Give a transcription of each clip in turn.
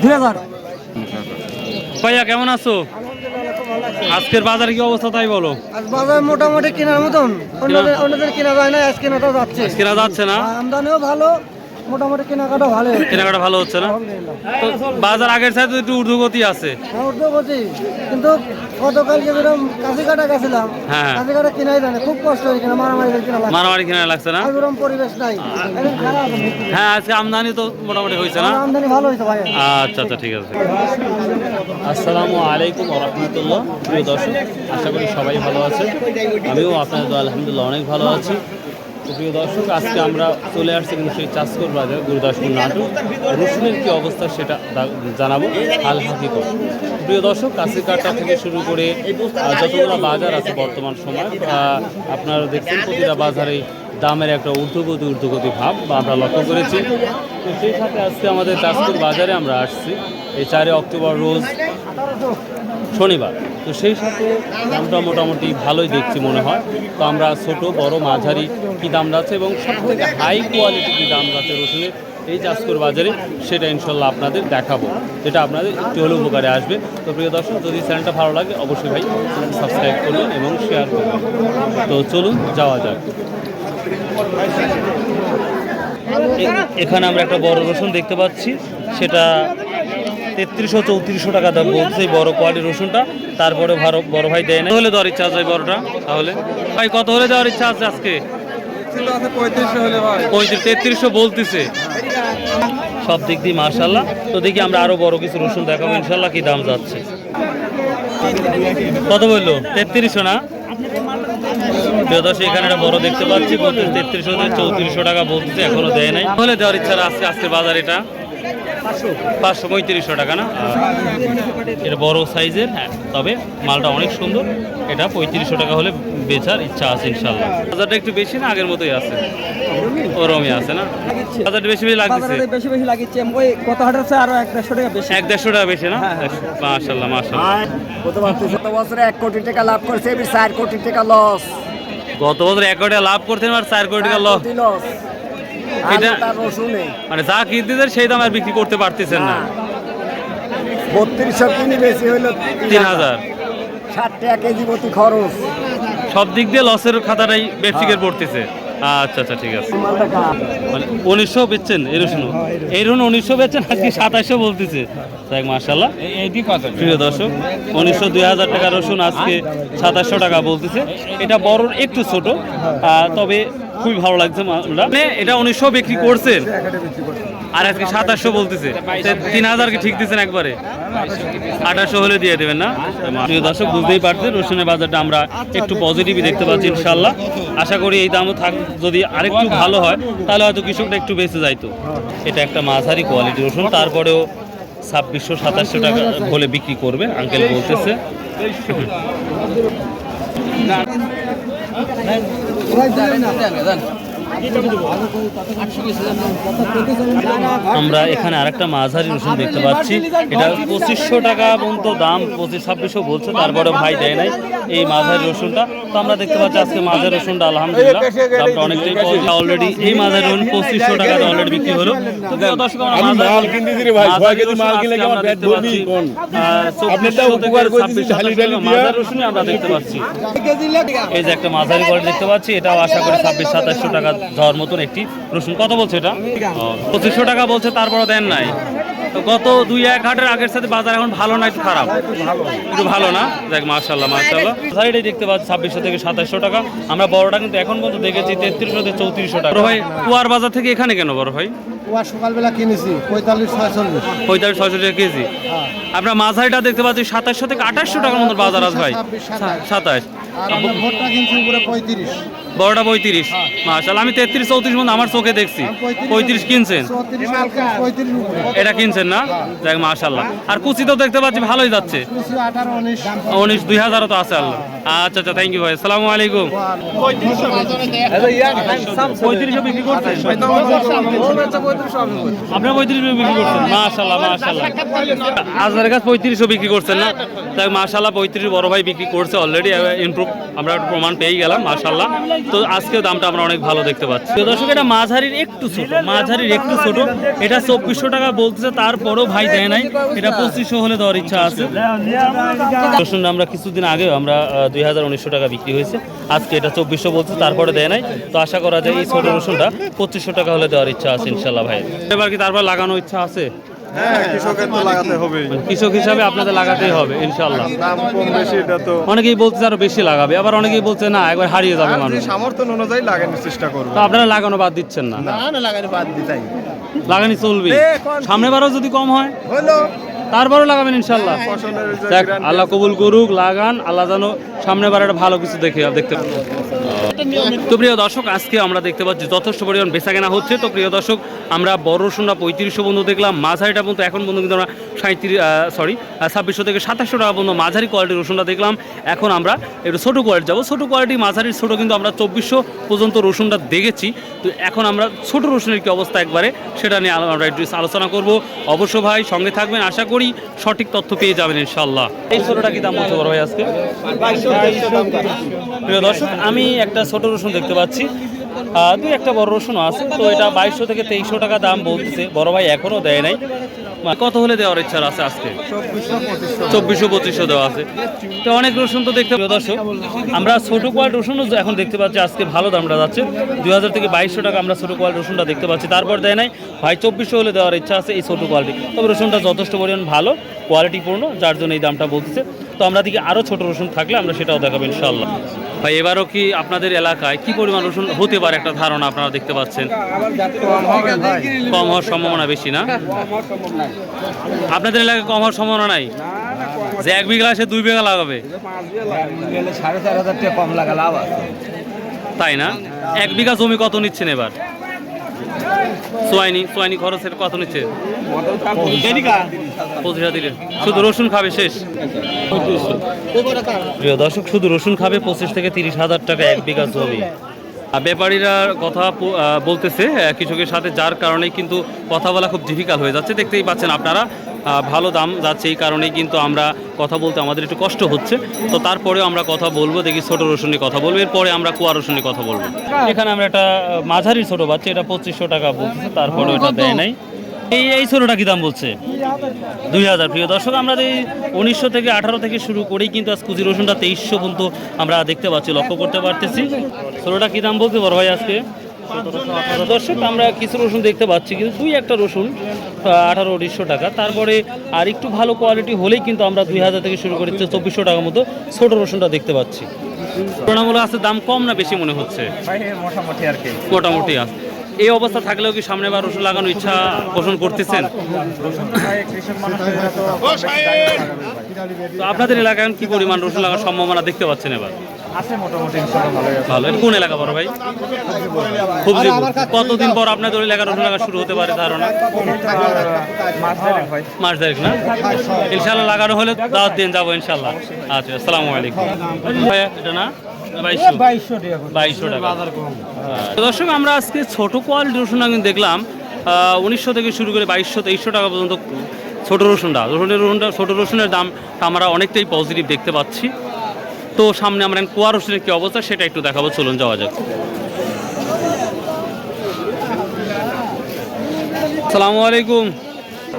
দুই হাজার। ভাইয়া কেমন আছো? আজকের বাজার কি অবস্থা তাই বলো? আজ বাজার মোটামুটি কেনার মতন। অন্যদের অন্যদের কেনা যায় না আজ কেনাটা যাচ্ছে। কেনা যাচ্ছে না? আমদানিও ভালো মোটামুটি কেনাকাটা ভালো কেনাকাটা ভালো হচ্ছে না? তো বাজার আগের সাথে একটু ঊর্ধ্বগতি আছে। হ্যাঁ বলছি কিন্তু গতকালকে যেরকম কাশি কাটা গেছিলাম হ্যাঁ। কাশি কাটা কিনাই জানে খুব কষ্ট হয়ে কিনা মারামারি কিনা মারামারি কেনা লাগছে না? আর পরিবেশ নাই। হ্যাঁ আজকে আমদানি তো মোটামুটি হয়েছে না? আমদানি ভালো হয়েছে ভাই। আচ্ছা আচ্ছা ঠিক আছে। আসসালামু আলাইকুম রহমতুল্লাহ প্রিয় দর্শক আশা করি সবাই ভালো আছে আমিও আপনাদের আলহামদুলিল্লাহ অনেক ভালো আছি। প্রিয় দর্শক, আজকে আমরা চলে আসছি কিন্তু সেই চাষকর বাজার, গুরুদাসপুর নাটক। রসুনের কি অবস্থা সেটা জানাব, আল হাকিকত। প্রিয় দর্শক কাশি কাটা থেকে শুরু করে যতগুলো বাজার আছে বর্তমান সময় আপনারা দেখছেন প্রতিটা বাজারে দামের একটা ঊর্ধ্বগতি ঊর্ধ্বগতি ভাব আমরা লক্ষ্য করেছি। তো সেই সাথে আজকে আমাদের চাষপুর বাজারে আমরা আসছি, এই চারই অক্টোবর রোজ শনিবার। তো সেই সাথে দামটা মোটামুটি ভালোই দেখছি মনে হয়। তো আমরা ছোট, বড়, মাঝারি কী দাম যাচ্ছে এবং সব থেকে হাই কোয়ালিটি কী দাম যাচ্ছে রসুনের এই চাষকুর বাজারে সেটা ইনশাল্লাহ আপনাদের দেখাবো। যেটা আপনাদের একটু হলেও উপকারে আসবে। তো প্রিয় দর্শক, যদি চ্যানেলটা ভালো লাগে, অবশ্যই ভাই সাবস্ক্রাইব করবেন এবং শেয়ার করবেন তো চলুন, যাওয়া যাক। এখানে আমরা একটা বড় রসুন দেখতে পাচ্ছি। সেটা তেত্রিশশো চৌত্রিশশো টাকা দাম বলছে বড় কোয়ালিটির রসুনটা। তারপরে বড় ভাই দেয় না হলে দেওয়ার ইচ্ছা আছে বড়টা, তাহলে। ভাই, কত হলে দেওয়ার ইচ্ছা আছে আজকে? পঁয়ত্রিশ তেত্রিশশো বলতেছে। সব দিক দিয়ে মার্শাল্লাহ তো দেখি আমরা আরও বড় কিছু রসুন দেখাবো ইনশাল্লাহ কি দাম যাচ্ছে। কত বলল? তেত্রিশশো না? প্রিয় দর্শক, এখানে একটা বড় দেখতে পাচ্ছি বলতে তেত্রিশশো চৌত্রিশশো টাকা বলতেছে, এখনও দেয় নাই। হলে দেওয়ার ইচ্ছা আছে আজকে বাজার এটা। পাঁচশো পঁয়ত্রিশশো টাকা না? এটা বড় সাইজের হ্যাঁ তবে মালটা অনেক সুন্দর। এটা পঁয়ত্রিশশো টাকা হলে বেচার ইচ্ছা আছে ইনশাল্লাহ বাজারটা একটু বেশি না আগের মতোই আছে? ওরমই আছে না? বাজারটা বেশি বেশি লাগছে বেশি বেশি লাগিচ্ছে। ওই কত হাটের চেয়ে আরও এক দেড়শো টাকা বেশি। এক দেড়শো টাকা বেশি না? মাশাল্লাহ মাশাল্লাহ গত বছরে এক কোটি টাকা লাভ করছে এবার চার কোটি টাকা লস গত বছর এক কোটি টাকা লাভ করতেন আর চার কোটি টাকা লস এটা- রসুনে মানে যা কিনতেছেন সেই দাম আর বিক্রি করতে পারতেছেন না। বত্রিশশো কিনি বেশি হইল তিন হাজার। ষাট টাকা কেজি প্রতি খরচ। সব দিক দিয়ে লসের খাতাটাই ব্যবসায়ীকে পড়তেছে। আচ্ছা আচ্ছা ঠিক আছে। মানে উনিশশো বেচছেন এই রসুন। এই রসুন উনিশশো বেচছেন আজকে সাতাশশো বলতেছে। দেখ মার্শাল্লাহ প্রিয় দর্শক উনিশশো দুই হাজার টাকা রসুন আজকে সাতাশশো টাকা বলতেছে। এটা বড় একটু ছোট। তবে খুবই ভালো লাগছে। মানে এটা উনিশশো বিক্রি করছেন আর আজকে সাতাশশো বলতেছে তিন হাজার কি ঠিক দিচ্ছেন একবারে আঠাশশো হলে দিয়ে দেবেন না প্রিয় দর্শক বুঝতেই পারছেন রসুনের বাজারটা আমরা একটু পজিটিভই দেখতে পাচ্ছি ইনশাল্লাহ আশা করি এই দামও থাক যদি আরেকটু ভালো হয় তাহলে হয়তো কৃষকটা একটু বেঁচে যাইতো এটা একটা মাঝারি কোয়ালিটি রসুন তারপরেও ছাব্বিশশো সাতাশশো টাকা হলে বিক্রি করবে আঙ্কেল বলতেছে Lain dari. আমরা এখানে আরেকটা মাঝারি রসুন দেখতে পাচ্ছি। এটা পঁচিশশো টাকা পর্যন্ত দাম পঁচিশ ছাব্বিশশো বলছে তারপরে ভাই দেয় নাই এই মাঝারি রসুনটা। তো আমরা দেখতে পাচ্ছি আজকে মাঝারি রসুনটা আলহামদুলিল্লাহ। দামটা অনেকটাই অলরেডি এই মাঝারি রসুন পঁচিশশো টাকাতে অলরেডি বিক্রি হলো। তো দর্শক, আমরা আমি মাঝারি- মাল কিনতেছি রে ভাই, ছয় মাঝারি কেজি রসুন মাল আজকে কিনলে কি আমরা আমার পেট দেখতে পাচ্ছি, আহ, আপনারটা 2400 উপকার থেকে করে দিছি, 2600 ঢালি ঢালি দিয়া। মাঝারি রসুনই আমরা দেখতে পাচ্ছি। এই যে একটা মাঝারি কোয়ালিটি দেখতে পাচ্ছি এটাও আশা করি ছাব্বিশ সাতাশশো টাকা যাওয়ার মতন একটি রসুন কত বলছে এটা? পঁচিশশো টাকা বলছে তারপরও দেন নাই। তো গত দুই এক হাটের আগের সাথে বাজার এখন ভালো না একটু খারাপ? একটু ভালো না? দেখ মার্শাল্লাহ মার্শাল্লাহ সাইডে দেখতে পাচ্ছি ছাব্বিশশো থেকে সাতাশশো টাকা। আমরা বড়টা কিন্তু এখন পর্যন্ত দেখেছি তেত্রিশশো থেকে চৌত্রিশশো টাকা। বড় ভাই কুয়ার বাজার থেকে এখানে কেন বড় ভাই? কুয়া সকালবেলা কিনেছি পঁয়তাল্লিশ ছয়চল্লিশ। পঁয়তাল্লিশ ছয়শো টাকা কেজি। আমরা মাঝারিটা দেখতে পাচ্ছি সাতাশশো থেকে আঠাশশো টাকার মতো বাজার আছে ভাই। সাতাশ আর আমরা ভোটটা কিনছি উপরে পঁয়ত্রিশ। বড়টা পঁয়ত্রিশ? মার্শাল আমি তেত্রিশ চৌত্রিশ মতো আমার চোখে দেখছি। পঁয়ত্রিশ কিনছেন? এটা কিনছেন না? দেখ মাশাল্লাহ আর কুচি তো দেখতে পাচ্ছি ভালোই যাচ্ছে। উনিশ। দুই হাজারও তো আছে আল্লাহ। আচ্ছা আচ্ছা থ্যাংক ইউ ভাই আসসালামু আলাইকুম। পঁয়ত্রিশশো বিক্রি করছেন? আপনার পঁয়ত্রিশ বিক্রি করছেন? মাশাল্লাহ মাশাল্লাহ আপনার কাছে পঁয়ত্রিশশো বিক্রি করছেন না? তাই মাশাল্লাহ পঁয়ত্রিশ বড় ভাই বিক্রি করছে অলরেডি প্রুফ আমরা একটু প্রমাণ পেয়ে গেলাম মাশাল্লাহ তো আজকেও দামটা আমরা অনেক ভালো দেখতে পাচ্ছি। তো দর্শক, এটা মাঝারির একটু ছোট, মাঝারির একটু ছোট। এটা চব্বিশশো টাকা বলতেছে, তারপরও ভাই দেয় নাই। এটা পঁচিশশো হলে দেওয়ার ইচ্ছা আছে। রসুন আমরা কিছুদিন আগে, আমরা দুই হাজার উনিশশো টাকা বিক্রি হয়েছে। আজকে এটা চব্বিশশো বলছে, তারপরে দেয় নাই। তো আশা করা যায় এই ছোট রসুনটা পঁচিশশো টাকা হলে দেওয়ার ইচ্ছা আছে ইনশাল্লাহ ভাই। এবার কি তারপর লাগানোর ইচ্ছা আছে? হ্যাঁ হবেই। কৃষক হিসাবে আপনাদের লাগাতেই হবে ইনশাল্লাহ অনেকেই বলছে আরও বেশি লাগাবে আবার অনেকেই বলছে না একবার হারিয়ে যাবে মানুষ। সামর্থ্য অনুযায়ী লাগানোর চেষ্টা করব। তো আপনারা লাগানো বাদ দিচ্ছেন না? না না লাগানো বাদ দিতাই লাগানি চলবে সামনে বারও যদি কম হয়? হলো। তারপরও লাগাবেন ইনশাল্লাহ দেখ আল্লাহ কবুল করুক লাগান আল্লাহ যেন সামনে বার একটা ভালো কিছু দেখে দেখতে পাবো। তো প্রিয় দর্শক আজকে আমরা দেখতে পাচ্ছি যথেষ্ট পরিমাণ বেচা কেনা হচ্ছে। তো প্রিয় দর্শক আমরা বড় রসুনটা পঁয়ত্রিশশো বন্ধু দেখলাম মাঝারিটা পর্যন্ত এখন পর্যন্ত কিন্তু আমরা সাঁত্রিশ সরি ছাব্বিশশো থেকে সাতাশশো টাকা পর্যন্ত মাঝারি কোয়ালিটির রসুনটা দেখলাম। এখন আমরা একটু ছোটো কোয়ালিটি যাব। ছোটো কোয়ালিটি মাঝারির ছোটো কিন্তু আমরা চব্বিশশো পর্যন্ত রসুনটা দেখেছি। তো এখন আমরা ছোট রসুনের কি অবস্থা একবারে সেটা নিয়ে আমরা একটু আলোচনা করব। অবশ্য ভাই সঙ্গে থাকবেন আশা করি সঠিক তথ্য পেয়ে যাবেন ইনশাল্লাহ এই ছোটোটা কি দাম হচ্ছে বড় ভাই আজকে? প্রিয় দর্শক, আমি একটা ছোট রসুন দেখতে পাচ্ছি। দুই একটা বড় রসুনও আছে, তো এটা বাইশশো থেকে তেইশশো টাকা দাম বলতেছে। বড় ভাই এখনও দেয় নাই। কত হলে দেওয়ার ইচ্ছা আছে আজকে? চব্বিশশো, পঁচিশশো দেওয়া আছে। তো অনেক রসুন তো দেখতে দর্শক, আমরা ছোট কোয়ালিটি রসুনও এখন দেখতে পাচ্ছি, আজকে ভালো দামটা যাচ্ছে। দুই হাজার থেকে বাইশশো টাকা আমরা ছোট কোয়ালিটি রসুনটা দেখতে পাচ্ছি। তারপর দেয় নাই, ভাই চব্বিশশো হলে দেওয়ার ইচ্ছা আছে এই ছোট কোয়ালিটি। তবে রসুনটা যথেষ্ট পরিমাণ ভালো, কোয়ালিটিপূর্ণ, যার জন্য এই দামটা বলতেছে। তো আমরা দিকে আরও ছোট রসুন থাকলে আমরা সেটাও দেখাবো ইনশাল্লাহ ভাই, এবারও কি আপনাদের এলাকায় কি পরিমাণ রসুন হতে পারে? একটা ধারণা আপনারা দেখতে পাচ্ছেন। কম হওয়ার সম্ভাবনা বেশি না? আপনাদের এলাকায় কম হওয়ার সম্ভাবনা নাই? যে এক বিঘা সে দুই বিঘা লাগাবে। তাই না? এক বিঘা জমি কত নিচ্ছেন এবার? সোয়াইনি সোয়াইনি খরচের কত নিচ্ছে? শুধু রসুন খাবে শেষ? প্রিয় দর্শক, শুধু রসুন খাবে পঁচিশ থেকে তিরিশ হাজার টাকা এক বিঘা জমি। ব্যাপারীরা কথা বলতেছে কৃষকের সাথে যার কারণে কিন্তু কথা বলা খুব ডিফিকাল্ট হয়ে যাচ্ছে। দেখতেই পাচ্ছেন আপনারা ভালো দাম যাচ্ছে এই কারণেই কিন্তু আমরা কথা বলতে আমাদের একটু কষ্ট হচ্ছে। তো তারপরেও আমরা কথা বলব দেখি ছোট রসুনে কথা বলব এরপরে আমরা কুয়া রসুনে কথা বলব। এখানে আমরা একটা মাঝারি ছোট বাচ্চা এটা পঁচিশশো টাকা বলতেছে তারপরে এটা দেয় নাই। এই এই ছোটটা কি দাম বলছে? দুই হাজার। প্রিয় দর্শক আমরা এই উনিশশো থেকে আঠারো থেকে শুরু করেই কিন্তু আজ কুচি রসুনটা তেইশশো পর্যন্ত আমরা দেখতে পাচ্ছি লক্ষ্য করতে পারতেছি। ছোটটা কি দাম বলছে বড় ভাই আজকে? দর্শক আমরা কিছু রসুন দেখতে পাচ্ছি কিন্তু দুই একটা রসুন আঠারো উনিশশো টাকা। তারপরে আর একটু ভালো কোয়ালিটি হলেই কিন্তু আমরা দুই হাজার থেকে শুরু করে চব্বিশশো টাকার মতো ছোট রসুনটা দেখতে পাচ্ছি। তুলনামূলক আছে দাম কম না বেশি মনে হচ্ছে? মোটামুটি আর কি। মোটামুটি আছে এই অবস্থা থাকলেও কি সামনে বার রসুন লাগানোর ইচ্ছা পোষণ করতেছেন? তো আপনাদের এলাকায় কি পরিমাণ রসুন লাগার সম্ভাবনা দেখতে পাচ্ছেন এবার? ভালো কোন এলাকা বড় ভাই? খুব কতদিন পর আপনাদের রসুন লাগা শুরু হতে পারে ধারণা? মাস দেড়েক না? ইনশাল্লাহ লাগানো হলে দাওয়াত দিন যাব ইনশাল্লাহ আচ্ছা আসসালামু আলাইকুম। ভাইয়া এটা না? বাইশশো। বাইশশো টাকা তো দর্শক আমরা আজকে ছোট কোয়ালিটি রসুন আমি দেখলাম। উনিশশো থেকে শুরু করে বাইশশো তেইশশো টাকা পর্যন্ত ছোট রসুনটা। রসুনের রসুনটা ছোট রসুনের দাম আমরা অনেকটাই পজিটিভ দেখতে পাচ্ছি। তো সামনে আমরা কুয়া রসুনের কী অবস্থা সেটা একটু দেখাবো। চলুন যাওয়া যাক। সালামু আলাইকুম।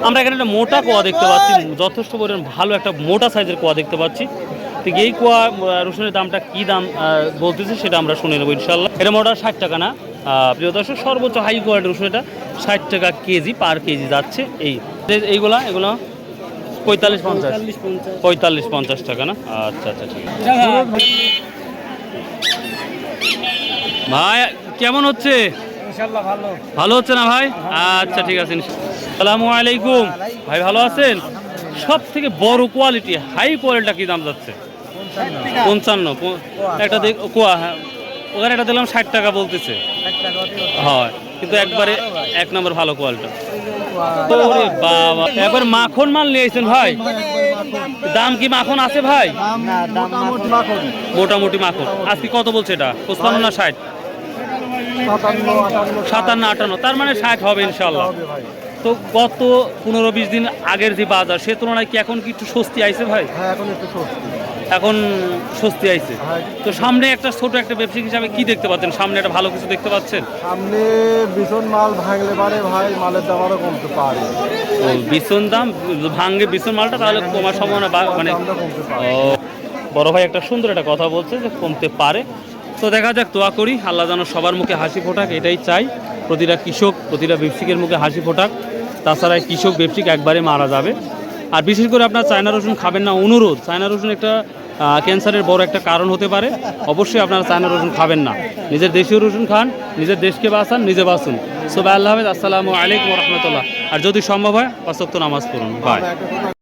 আমরা এখানে একটা মোটা কোয়া দেখতে পাচ্ছি। যথেষ্ট পরিমাণ ভালো একটা মোটা সাইজের কোয়া দেখতে পাচ্ছি। তো এই কোয়া রসুনের দামটা কি দাম বলতেছে সেটা আমরা শুনে নেব ইনশাল্লাহ এটা মোটা ষাট টাকা না? প্রিয় দর্শক সর্বোচ্চ হাই কোয়ালিটি রসুন এটা ষাট টাকা কেজি পার কেজি যাচ্ছে এই। এই- এইগুলা এগুলো পঁয়তাল্লিশ পঞ্চাশ। পঁয়তাল্লিশ পঞ্চাশ। টাকা না? আচ্ছা আচ্ছা ঠিক আছে। ভাই কেমন হচ্ছে? ভালো। ভালো হচ্ছে না ভাই? আচ্ছা ঠিক আছে সালামু আলাইকুম। ভাই ভালো আছেন? সব থেকে বড় কোয়ালিটি হাই কোয়ালিটিটা কি দাম যাচ্ছে? পঞ্চান্ন। একটা কোয়া হ্যাঁ। ওখানে একটা দিলাম ষাট টাকা বলতেছে। হয়, কিন্তু একবারে এক নম্বর ভালো কোয়ালিটি। ওরে বাবা, একবার মাখন মাল নিয়েছেন ভাই? দাম কি মাখন আছে ভাই? মোটামুটি মাখন। আজকে কত বলছে এটা? পঁচপান্ন না ষাট? সাতান্ন, আটান্ন। তার মানে ষাট হবে ইনশাল্লাহ তো গত পনেরো বিশ দিন আগের যে বাজার সে তুলনায় কি এখন কি একটু স্বস্তি আইছে ভাই? হ্যাঁ এখন একটু স্বস্তি। এখন স্বস্তি আইছে। হ্যাঁ। তো সামনে একটা ছোট একটা ব্যবসায়িক হিসাবে কি দেখতে পাচ্ছেন? সামনে একটা ভালো কিছু দেখতে পাচ্ছেন? সামনে ভীষণ মাল ভাঙলে পারে ভাই মালের দাম আরও কমতে পারে। ও বিছন দাম ভাঙ্গে বিছন মালটা তাহলে কমার সম্ভাবনা মানে বড় ভাই একটা সুন্দর একটা কথা বলছে যে কমতে পারে। তো দেখা যাক, দোয়া করি, আল্লাহ যেন সবার মুখে হাসি ফোটাক, এটাই চাই। প্রতিটা কৃষক, প্রতিটা ব্যবসায়িকের মুখে হাসি ফোটাক, তাছাড়া কৃষক ব্যবসায়িক একবারে মারা যাবে। আর বিশেষ করে আপনার চায়না রসুন খাবেন না, অনুরোধ, চায়না রসুন একটা ক্যান্সারের বড় একটা কারণ হতে পারে। অবশ্যই আপনারা চায়না রসুন খাবেন না। নিজের দেশীয় রসুন খান, নিজের দেশকে বাঁচান, নিজে বাঁচুন। সো আল্লাহ আসসালামু আলাইকুম রহমতুল্লাহ। আর যদি সম্ভব হয় অসত্য নামাজ পড়ুন। বাই